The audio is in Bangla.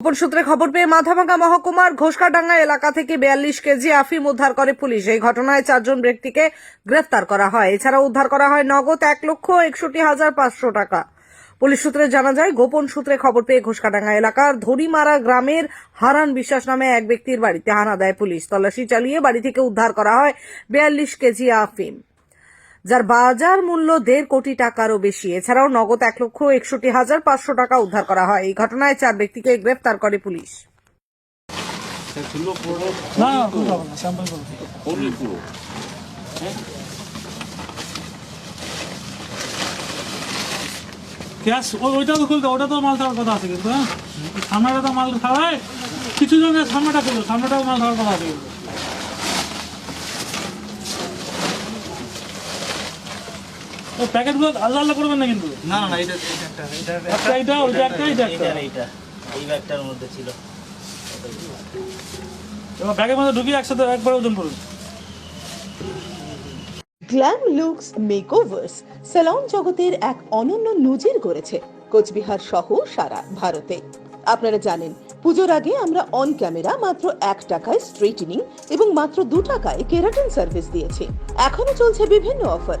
গোপন সূত্রে খবর পেয়ে মাথাভাঙ্গা মহকুমার ঘোষকাডাঙ্গা এলাকা থেকে বিয়াল্লিশ কেজি আফিম উদ্ধার করে পুলিশ। এই ঘটনায় চারজন ব্যক্তিকে গ্রেফতার করা হয়। এছাড়া উদ্ধার করা হয় নগদ এক লক্ষ একষট্টি হাজার পাঁচশো টাকা। পুলিশ সূত্রে জানা যায়, গোপন সূত্রে খবর পেয়ে ঘোষকাডাঙ্গা এলাকার ধরিমারা গ্রামের হারান বিশ্বাস নামে এক ব্যক্তির বাড়িতে হানা দেয় পুলিশ। তল্লাশি চালিয়ে বাড়ি থেকে উদ্ধার করা হয় বিয়াল্লিশ কেজি আফিম। যার বাজার মূল্য দেড় কোটি টাকারও বেশি। এছাড়াও নগদ এক লক্ষ একষট্টি হাজার পাঁচশো টাকা উদ্ধার করা হয়। এই ঘটনায় চার ব্যক্তিকে গ্রেফতার করে পুলিশ। গ্যাস ওইটা তো খুলতে ওটা তো মাল থাকার কথা আছে কিন্তু হ্যাঁ? সামনেটা তো মাল খাওয়ায় কিছু জনের সামনেটা খুলো সামনেটাও মাল থাকার কথা আছে কিন্তু। প্যাকেটগুলো আলাদা আলাদা করবেন না কিন্তু? না না এটা এটা একটা এটা একটা ওইটা একটা একটা। এইটার এই ব্যাগটার মধ্যে ছিল। এবার ব্যাগের মধ্যে ঢুকিয়ে একসাথে একবার ওজন করুন। গ্ল্যাম লুকস মেকওভার্স স্যালন জগতের এক অনন্য নজির গড়েছে কোচবিহার সহ সারা ভারতে। আপনারা জানেন পুজোর আগে আমরা অন ক্যামেরা মাত্র এক টাকায় স্ট্রেটেনিং এবং মাত্র দু টাকায় কেরাটিন সার্ভিস দিয়েছি। এখনও চলছে বিভিন্ন অফার